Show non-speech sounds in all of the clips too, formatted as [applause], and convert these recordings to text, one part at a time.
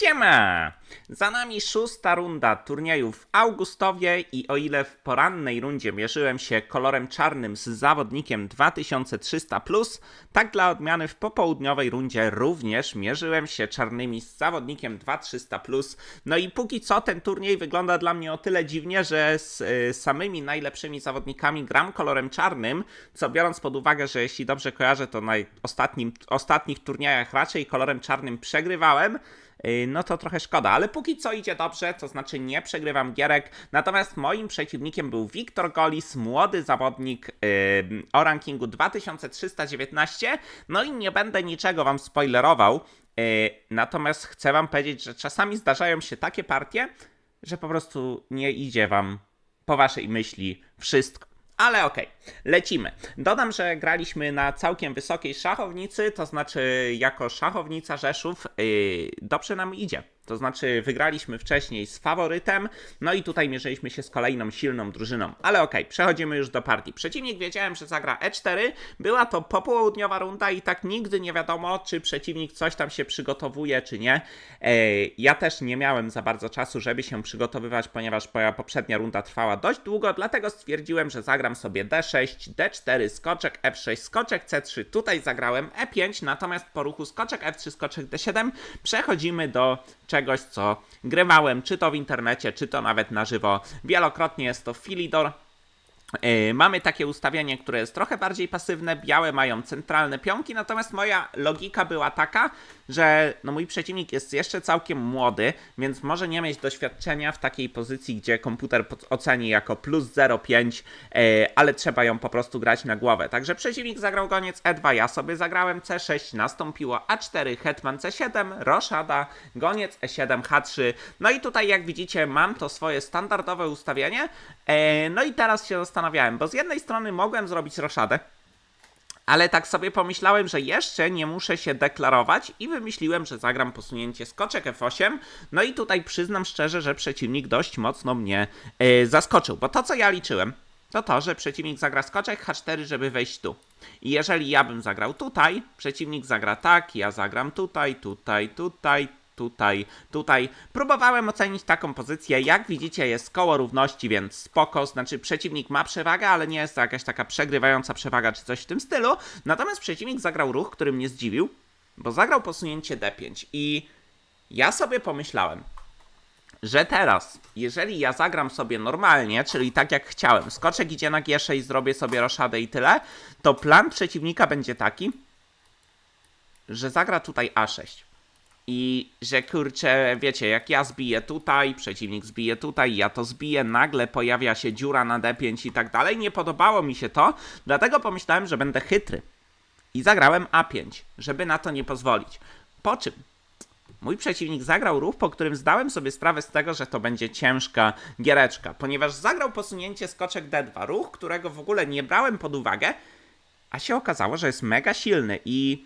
Siema! Za nami szósta runda turnieju w Augustowie i o ile w porannej rundzie mierzyłem się kolorem czarnym z zawodnikiem 2300, tak dla odmiany w popołudniowej rundzie również mierzyłem się czarnymi z zawodnikiem 2300. No i póki co ten turniej wygląda dla mnie o tyle dziwnie, że z y, samymi najlepszymi zawodnikami gram kolorem czarnym, co biorąc pod uwagę, że jeśli dobrze kojarzę, to na ostatnim, ostatnich turniejach raczej kolorem czarnym przegrywałem. Yy, no to trochę szkoda, ale póki co idzie dobrze, to znaczy nie przegrywam gierek. Natomiast moim przeciwnikiem był Wiktor Golis, młody zawodnik yy, o rankingu 2319. No i nie będę niczego wam spoilerował. Yy, natomiast chcę wam powiedzieć, że czasami zdarzają się takie partie, że po prostu nie idzie wam po waszej myśli wszystko. Ale okej, lecimy. Dodam, że graliśmy na całkiem wysokiej szachownicy, to znaczy jako szachownica Rzeszów yy, dobrze nam idzie. To znaczy wygraliśmy wcześniej z faworytem, no i tutaj mierzyliśmy się z kolejną silną drużyną. Ale okej, przechodzimy już do partii. Przeciwnik wiedziałem, że zagra E4. Była to popołudniowa runda i tak nigdy nie wiadomo, czy przeciwnik coś tam się przygotowuje, czy nie. E, ja też nie miałem za bardzo czasu, żeby się przygotowywać, ponieważ moja poprzednia runda trwała dość długo, dlatego stwierdziłem, że zagram sobie D6, D4, skoczek F6, skoczek C3. Tutaj zagrałem E5, natomiast po ruchu skoczek F3, skoczek D7 przechodzimy do czegoś, co grywałem, czy to w internecie, czy to nawet na żywo. Wielokrotnie jest to Philidor. Yy, mamy takie ustawienie, które jest trochę bardziej pasywne. Białe mają centralne pionki, natomiast moja logika była taka, że no mój przeciwnik jest jeszcze całkiem młody, więc może nie mieć doświadczenia w takiej pozycji, gdzie komputer oceni jako plus 0,5, yy, ale trzeba ją po prostu grać na głowę. Także przeciwnik zagrał goniec E2, ja sobie zagrałem C6, nastąpiło A4, hetman C7, roszada, goniec E7, H3. No i tutaj jak widzicie mam to swoje standardowe ustawienie. Yy, no i teraz się zastanawiałem, bo z jednej strony mogłem zrobić roszadę, ale tak sobie pomyślałem, że jeszcze nie muszę się deklarować i wymyśliłem, że zagram posunięcie skoczek F8. No i tutaj przyznam szczerze, że przeciwnik dość mocno mnie yy, zaskoczył, bo to co ja liczyłem, to to, że przeciwnik zagra skoczek H4, żeby wejść tu. I jeżeli ja bym zagrał tutaj, przeciwnik zagra tak, ja zagram tutaj, tutaj, tutaj, tutaj, tutaj. Próbowałem ocenić taką pozycję. Jak widzicie, jest koło równości, więc spoko. Znaczy, przeciwnik ma przewagę, ale nie jest to jakaś taka przegrywająca przewaga czy coś w tym stylu. Natomiast przeciwnik zagrał ruch, który mnie zdziwił, bo zagrał posunięcie D5 i ja sobie pomyślałem, że teraz, jeżeli ja zagram sobie normalnie, czyli tak jak chciałem, skoczek idzie na G6 i zrobię sobie roszadę i tyle, to plan przeciwnika będzie taki, że zagra tutaj A6. I że kurczę, wiecie, jak ja zbiję tutaj, przeciwnik zbije tutaj, ja to zbiję, nagle pojawia się dziura na D5 i tak dalej. Nie podobało mi się to, dlatego pomyślałem, że będę chytry. I zagrałem A5, żeby na to nie pozwolić. Po czym Mój przeciwnik zagrał ruch, po którym zdałem sobie sprawę z tego, że to będzie ciężka giereczka, ponieważ zagrał posunięcie skoczek D2, ruch, którego w ogóle nie brałem pod uwagę, a się okazało, że jest mega silny i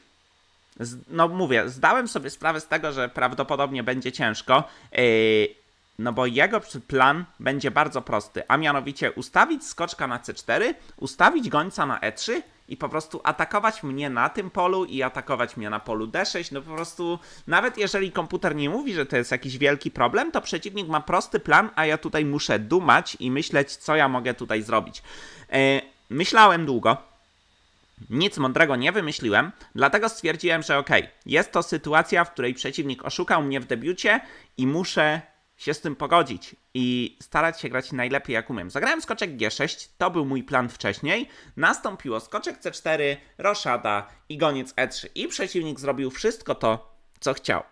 no mówię, zdałem sobie sprawę z tego, że prawdopodobnie będzie ciężko. Yy, no bo jego plan będzie bardzo prosty, a mianowicie ustawić skoczka na C4, ustawić gońca na E3 i po prostu atakować mnie na tym polu i atakować mnie na polu D6. No po prostu, nawet jeżeli komputer nie mówi, że to jest jakiś wielki problem, to przeciwnik ma prosty plan, a ja tutaj muszę dumać i myśleć, co ja mogę tutaj zrobić. Yy, myślałem długo, nic mądrego nie wymyśliłem, dlatego stwierdziłem, że okay, jest to sytuacja, w której przeciwnik oszukał mnie w debiucie i muszę się z tym pogodzić i starać się grać najlepiej jak umiem. Zagrałem skoczek G6, to był mój plan wcześniej. Nastąpiło skoczek C4, roszada i goniec E3. I przeciwnik zrobił wszystko to, co chciał.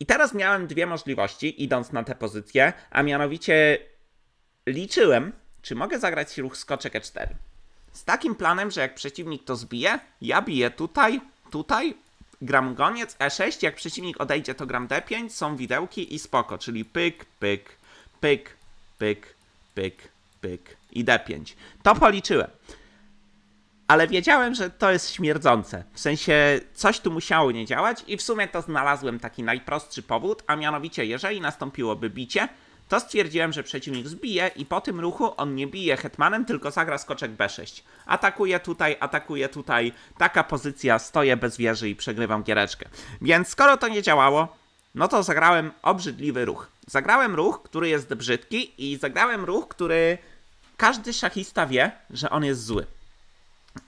I teraz miałem dwie możliwości, idąc na tę pozycję, a mianowicie liczyłem, czy mogę zagrać ruch skoczek E4. Z takim planem, że jak przeciwnik to zbije, ja biję tutaj, tutaj, gram goniec, E6, jak przeciwnik odejdzie, to gram D5, są widełki i spoko, czyli pyk, pyk, pyk, pyk, pyk, pyk i D5. To policzyłem. Ale wiedziałem, że to jest śmierdzące. W sensie coś tu musiało nie działać i w sumie to znalazłem taki najprostszy powód, a mianowicie jeżeli nastąpiłoby bicie, to stwierdziłem, że przeciwnik zbije i po tym ruchu on nie bije hetmanem, tylko zagra skoczek B6. Atakuje tutaj, atakuje tutaj. Taka pozycja, stoję bez wieży i przegrywam giereczkę. Więc skoro to nie działało, no to zagrałem obrzydliwy ruch. Zagrałem ruch, który jest brzydki i zagrałem ruch, który każdy szachista wie, że on jest zły.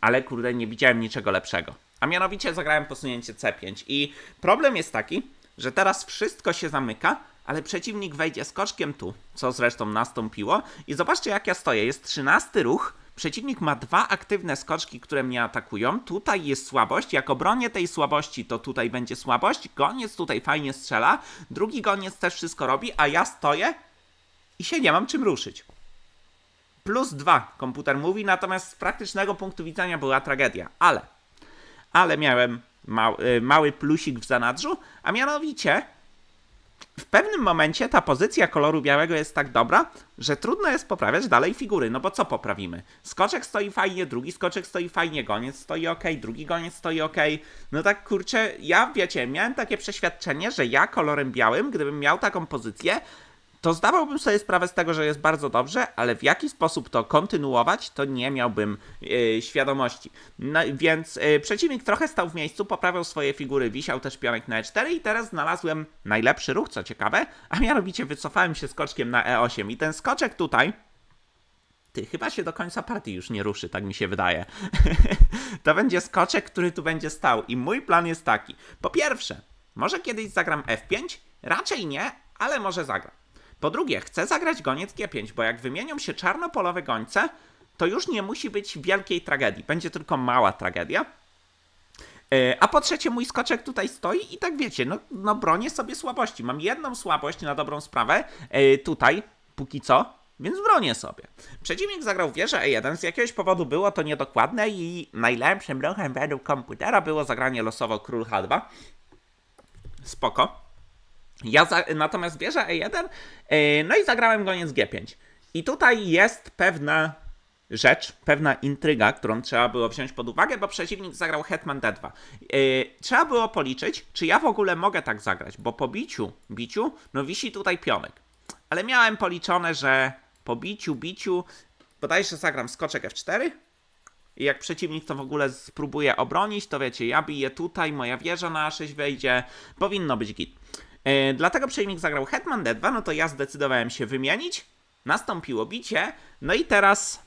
Ale kurde, nie widziałem niczego lepszego. A mianowicie zagrałem posunięcie C5 i problem jest taki, że teraz wszystko się zamyka, ale przeciwnik wejdzie skoczkiem tu, co zresztą nastąpiło. I zobaczcie jak ja stoję, jest 13 ruch, Przeciwnik ma dwa aktywne skoczki, które mnie atakują. Tutaj jest słabość. Jak obronię tej słabości, to tutaj będzie słabość. Goniec tutaj fajnie strzela. Drugi goniec też wszystko robi, a ja stoję i się nie mam czym ruszyć. Plus dwa komputer mówi, natomiast z praktycznego punktu widzenia była tragedia. Ale, ale miałem mały, mały plusik w zanadrzu, a mianowicie w pewnym momencie ta pozycja koloru białego jest tak dobra, że trudno jest poprawiać dalej figury, no bo co poprawimy? Skoczek stoi fajnie, drugi skoczek stoi fajnie, goniec stoi ok, drugi goniec stoi ok. No tak kurczę, ja wiecie, miałem takie przeświadczenie, że ja kolorem białym, gdybym miał taką pozycję, to zdawałbym sobie sprawę z tego, że jest bardzo dobrze, ale w jaki sposób to kontynuować, to nie miałbym yy, świadomości. No, więc yy, przeciwnik trochę stał w miejscu, poprawiał swoje figury, wisiał też pionek na E4 i teraz znalazłem najlepszy ruch, co ciekawe, a mianowicie wycofałem się skoczkiem na E8 i ten skoczek tutaj, ty, chyba się do końca partii już nie ruszy, tak mi się wydaje. [laughs] to będzie skoczek, który tu będzie stał i mój plan jest taki. Po pierwsze, może kiedyś zagram F5? Raczej nie, ale może zagram. Po drugie, chcę zagrać goniec G5, bo jak wymienią się czarnopolowe gońce, to już nie musi być wielkiej tragedii. Będzie tylko mała tragedia. E, a po trzecie, mój skoczek tutaj stoi i tak wiecie, no, no bronię sobie słabości. Mam jedną słabość na dobrą sprawę e, tutaj, póki co, więc bronię sobie. Przeciwnik zagrał wieżę E1, z jakiegoś powodu było to niedokładne i najlepszym ruchem według komputera było zagranie losowo król H2. Spoko. Ja za, natomiast bierze E1, yy, no i zagrałem goniec G5. I tutaj jest pewna rzecz, pewna intryga, którą trzeba było wziąć pod uwagę, bo przeciwnik zagrał Hetman D2. Yy, trzeba było policzyć, czy ja w ogóle mogę tak zagrać, bo po biciu, biciu, no wisi tutaj pionek. Ale miałem policzone, że po biciu, biciu, bodajże zagram skoczek F4, i jak przeciwnik to w ogóle spróbuje obronić, to wiecie, ja biję tutaj, moja wieża na A6 wejdzie, powinno być git. E, dlatego przeciwnik zagrał Hetman D2, no to ja zdecydowałem się wymienić. Nastąpiło bicie, no i teraz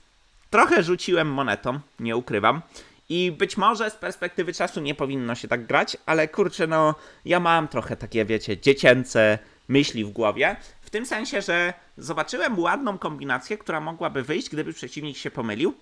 trochę rzuciłem monetą, nie ukrywam. I być może z perspektywy czasu nie powinno się tak grać, ale kurczę, no ja mam trochę takie, wiecie, dziecięce myśli w głowie. W tym sensie, że zobaczyłem ładną kombinację, która mogłaby wyjść, gdyby przeciwnik się pomylił.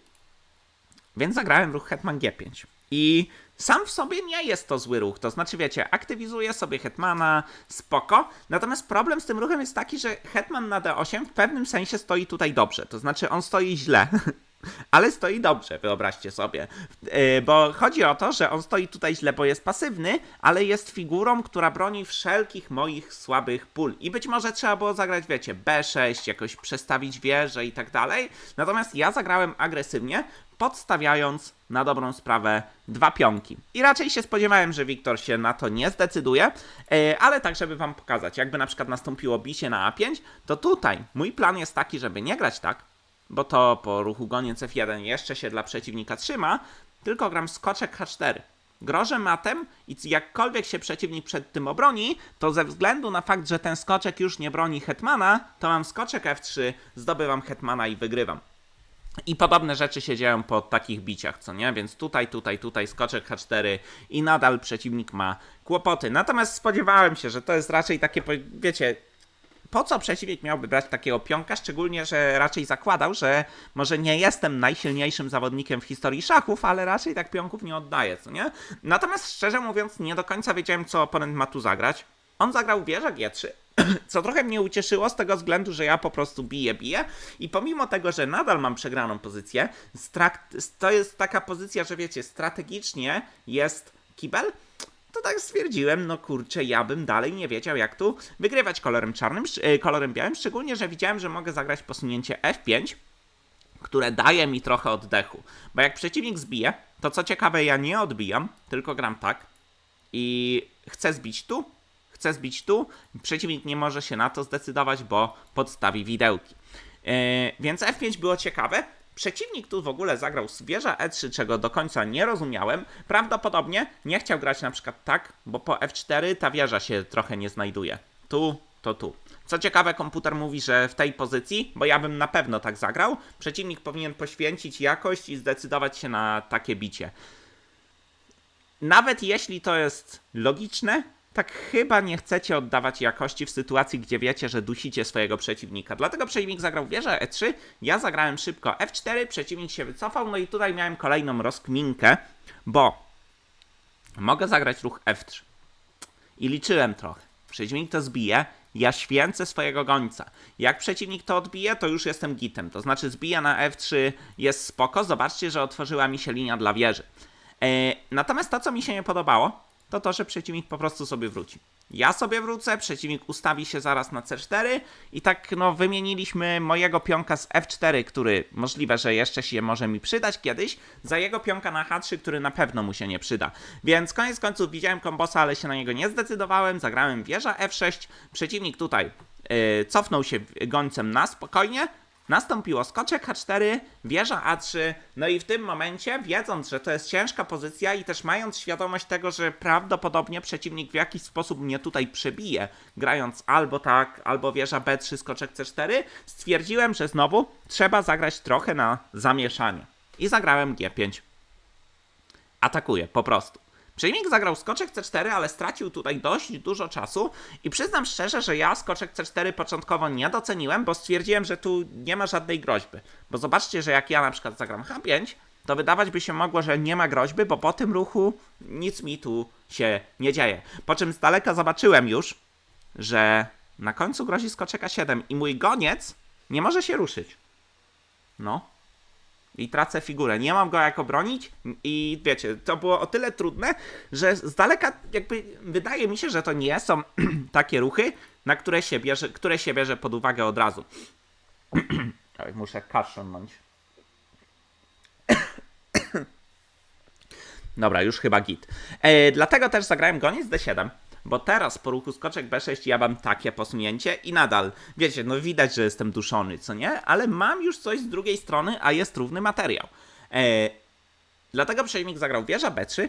Więc zagrałem ruch Hetman G5. I sam w sobie nie jest to zły ruch. To znaczy, wiecie, aktywizuje sobie Hetmana, spoko. Natomiast problem z tym ruchem jest taki, że Hetman na D8 w pewnym sensie stoi tutaj dobrze. To znaczy, on stoi źle. [laughs] Ale stoi dobrze, wyobraźcie sobie. Yy, bo chodzi o to, że on stoi tutaj źle, bo jest pasywny, ale jest figurą, która broni wszelkich moich słabych pól. I być może trzeba było zagrać, wiecie, B6, jakoś przestawić wieżę i tak dalej. Natomiast ja zagrałem agresywnie, podstawiając na dobrą sprawę dwa pionki. I raczej się spodziewałem, że Wiktor się na to nie zdecyduje, e, ale tak, żeby wam pokazać, jakby na przykład nastąpiło bicie na A5, to tutaj mój plan jest taki, żeby nie grać tak, bo to po ruchu goniec F1 jeszcze się dla przeciwnika trzyma, tylko gram skoczek H4. Grożę matem i jakkolwiek się przeciwnik przed tym obroni, to ze względu na fakt, że ten skoczek już nie broni hetmana, to mam skoczek F3, zdobywam hetmana i wygrywam. I podobne rzeczy się dzieją po takich biciach, co nie? Więc tutaj, tutaj, tutaj skoczek H4 i nadal przeciwnik ma kłopoty. Natomiast spodziewałem się, że to jest raczej takie, wiecie, po co przeciwnik miałby brać takiego pionka, szczególnie, że raczej zakładał, że może nie jestem najsilniejszym zawodnikiem w historii szachów, ale raczej tak pionków nie oddaję, co nie? Natomiast szczerze mówiąc, nie do końca wiedziałem, co oponent ma tu zagrać. On zagrał wieżę G3, [clears throat] co trochę mnie ucieszyło z tego względu, że ja po prostu biję, biję i pomimo tego, że nadal mam przegraną pozycję, to jest taka pozycja, że wiecie, strategicznie jest kibel, to tak stwierdziłem, no kurczę, ja bym dalej nie wiedział, jak tu wygrywać kolorem czarnym, e, kolorem białym, szczególnie, że widziałem, że mogę zagrać posunięcie F5, które daje mi trochę oddechu. Bo jak przeciwnik zbije, to co ciekawe, ja nie odbijam, tylko gram tak i chcę zbić tu, chcę zbić tu, przeciwnik nie może się na to zdecydować, bo podstawi widełki. Yy, więc F5 było ciekawe, Przeciwnik tu w ogóle zagrał z wieża E3, czego do końca nie rozumiałem. Prawdopodobnie nie chciał grać na przykład tak, bo po F4 ta wieża się trochę nie znajduje. Tu, to tu. Co ciekawe, komputer mówi, że w tej pozycji, bo ja bym na pewno tak zagrał, przeciwnik powinien poświęcić jakość i zdecydować się na takie bicie. Nawet jeśli to jest logiczne, tak chyba nie chcecie oddawać jakości w sytuacji, gdzie wiecie, że dusicie swojego przeciwnika. Dlatego przeciwnik zagrał wieżę E3, ja zagrałem szybko F4, przeciwnik się wycofał, no i tutaj miałem kolejną rozkminkę, bo mogę zagrać ruch F3. I liczyłem trochę. Przeciwnik to zbije, ja święcę swojego gońca. Jak przeciwnik to odbije, to już jestem gitem. To znaczy zbija na F3 jest spoko. Zobaczcie, że otworzyła mi się linia dla wieży. E, natomiast to, co mi się nie podobało, to to, że przeciwnik po prostu sobie wróci. Ja sobie wrócę, przeciwnik ustawi się zaraz na C4 i tak no wymieniliśmy mojego pionka z F4, który możliwe, że jeszcze się może mi przydać kiedyś, za jego pionka na H3, który na pewno mu się nie przyda. Więc koniec końców widziałem kombosa, ale się na niego nie zdecydowałem, zagrałem wieża F6, przeciwnik tutaj yy, cofnął się gońcem na spokojnie, Nastąpiło skoczek H4, wieża A3, no i w tym momencie, wiedząc, że to jest ciężka pozycja i też mając świadomość tego, że prawdopodobnie przeciwnik w jakiś sposób mnie tutaj przebije, grając albo tak, albo wieża B3, skoczek C4, stwierdziłem, że znowu trzeba zagrać trochę na zamieszanie. I zagrałem G5. Atakuję, po prostu. Przeciwnik zagrał skoczek C4, ale stracił tutaj dość dużo czasu i przyznam szczerze, że ja skoczek C4 początkowo nie doceniłem, bo stwierdziłem, że tu nie ma żadnej groźby. Bo zobaczcie, że jak ja na przykład zagram H5, to wydawać by się mogło, że nie ma groźby, bo po tym ruchu nic mi tu się nie dzieje. Po czym z daleka zobaczyłem już, że na końcu grozi skoczek A7 i mój goniec nie może się ruszyć. No, i tracę figurę. Nie mam go jak obronić i wiecie, to było o tyle trudne, że z daleka jakby wydaje mi się, że to nie są [clears throat] takie ruchy, na które się bierze, które się bierze pod uwagę od razu. [clears throat] Muszę kaszlnąć. [clears throat] Dobra, już chyba git. E, dlatego też zagrałem goniec D7. Bo teraz po ruchu skoczek B6 ja mam takie posunięcie i nadal, wiecie, no widać, że jestem duszony, co nie? Ale mam już coś z drugiej strony, a jest równy materiał. E, dlatego przeciwnik zagrał wieża B3,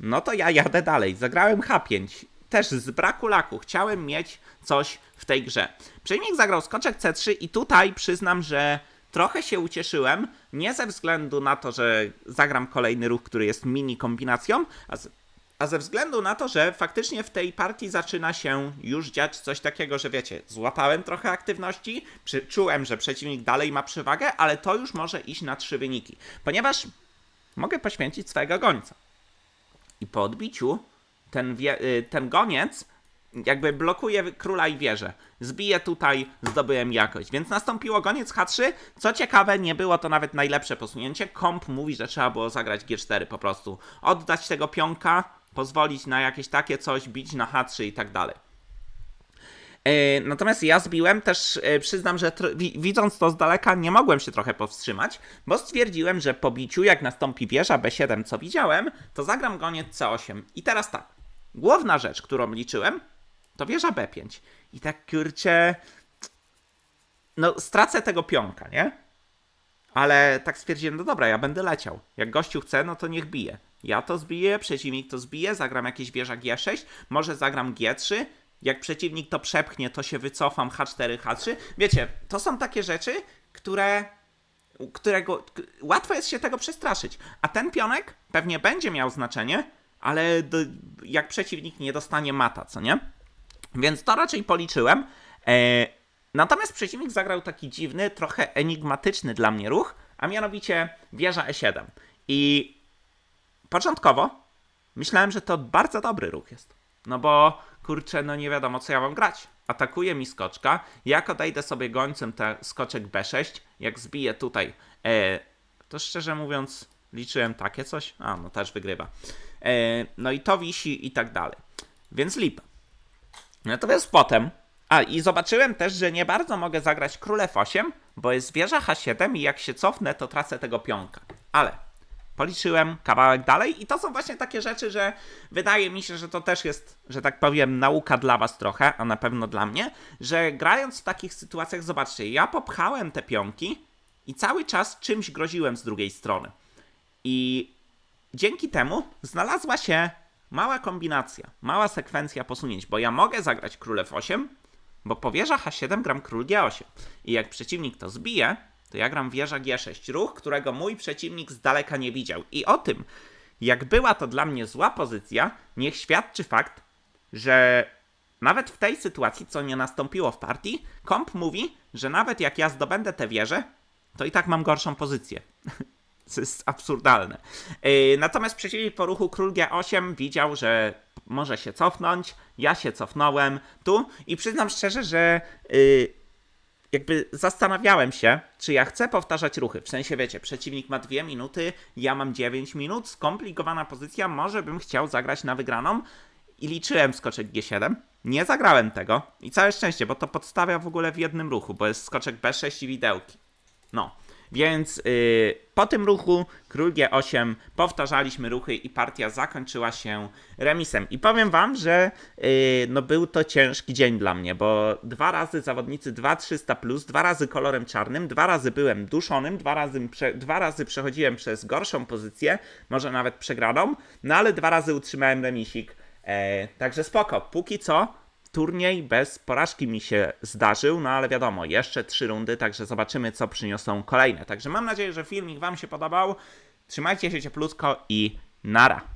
no to ja jadę dalej. Zagrałem H5, też z braku laku. Chciałem mieć coś w tej grze. Przeciwnik zagrał skoczek C3 i tutaj przyznam, że trochę się ucieszyłem. Nie ze względu na to, że zagram kolejny ruch, który jest mini kombinacją, a z a ze względu na to, że faktycznie w tej partii zaczyna się już dziać coś takiego, że wiecie, złapałem trochę aktywności, czułem, że przeciwnik dalej ma przewagę, ale to już może iść na trzy wyniki, ponieważ mogę poświęcić swojego gońca. I po odbiciu ten, y, ten goniec jakby blokuje króla i wieżę. Zbiję tutaj, zdobyłem jakość. Więc nastąpiło goniec H3. Co ciekawe, nie było to nawet najlepsze posunięcie. Komp mówi, że trzeba było zagrać G4 po prostu. Oddać tego pionka, pozwolić na jakieś takie coś, bić na H3 i tak dalej. E, natomiast ja zbiłem też, e, przyznam, że widząc to z daleka nie mogłem się trochę powstrzymać, bo stwierdziłem, że po biciu, jak nastąpi wieża B7, co widziałem, to zagram goniec C8. I teraz tak, główna rzecz, którą liczyłem, to wieża B5. I tak kurczę, no stracę tego pionka, nie? Ale tak stwierdziłem, no dobra, ja będę leciał. Jak gościu chce, no to niech bije. Ja to zbiję, przeciwnik to zbije, zagram jakieś wieża G6, może zagram G3, jak przeciwnik to przepchnie, to się wycofam H4, H3. Wiecie, to są takie rzeczy, które którego łatwo jest się tego przestraszyć. A ten pionek pewnie będzie miał znaczenie, ale do, jak przeciwnik nie dostanie mata, co nie? Więc to raczej policzyłem. E, natomiast przeciwnik zagrał taki dziwny, trochę enigmatyczny dla mnie ruch, a mianowicie wieża E7. I początkowo myślałem, że to bardzo dobry ruch jest. No bo kurczę, no nie wiadomo co ja mam grać. Atakuje mi skoczka, jak odejdę sobie gońcem te skoczek B6, jak zbiję tutaj, e, to szczerze mówiąc liczyłem takie coś, a no też wygrywa. E, no i to wisi i tak dalej. Więc lipa. Natomiast potem, a i zobaczyłem też, że nie bardzo mogę zagrać królew 8, bo jest wieża H7 i jak się cofnę, to tracę tego pionka. Ale policzyłem kawałek dalej i to są właśnie takie rzeczy, że wydaje mi się, że to też jest, że tak powiem, nauka dla was trochę, a na pewno dla mnie, że grając w takich sytuacjach, zobaczcie, ja popchałem te pionki i cały czas czymś groziłem z drugiej strony. I dzięki temu znalazła się mała kombinacja, mała sekwencja posunięć, bo ja mogę zagrać król F8, bo po wieża H7 gram król G8. I jak przeciwnik to zbije, to ja gram wieża G6, ruch, którego mój przeciwnik z daleka nie widział. I o tym, jak była to dla mnie zła pozycja, niech świadczy fakt, że nawet w tej sytuacji, co nie nastąpiło w partii, komp mówi, że nawet jak ja zdobędę tę wieżę, to i tak mam gorszą pozycję. [laughs] Co jest absurdalne. Yy, natomiast przeciwnik po ruchu król G8 widział, że może się cofnąć. Ja się cofnąłem tu i przyznam szczerze, że yy, jakby zastanawiałem się, czy ja chcę powtarzać ruchy. W sensie, wiecie, przeciwnik ma 2 minuty, ja mam 9 minut, skomplikowana pozycja, może bym chciał zagrać na wygraną i liczyłem skoczek G7. Nie zagrałem tego i całe szczęście, bo to podstawia w ogóle w jednym ruchu, bo jest skoczek B6 i widełki. No, więc yy, po tym ruchu król G8 powtarzaliśmy ruchy i partia zakończyła się remisem. I powiem wam, że yy, no był to ciężki dzień dla mnie, bo dwa razy zawodnicy 2300 plus, dwa razy kolorem czarnym, dwa razy byłem duszonym, dwa razy, prze, dwa razy przechodziłem przez gorszą pozycję, może nawet przegraną, no ale dwa razy utrzymałem remisik. E, także spoko. Póki co turniej bez porażki mi się zdarzył, no ale wiadomo, jeszcze trzy rundy, także zobaczymy, co przyniosą kolejne. Także mam nadzieję, że filmik Wam się podobał. Trzymajcie się cieplusko i nara.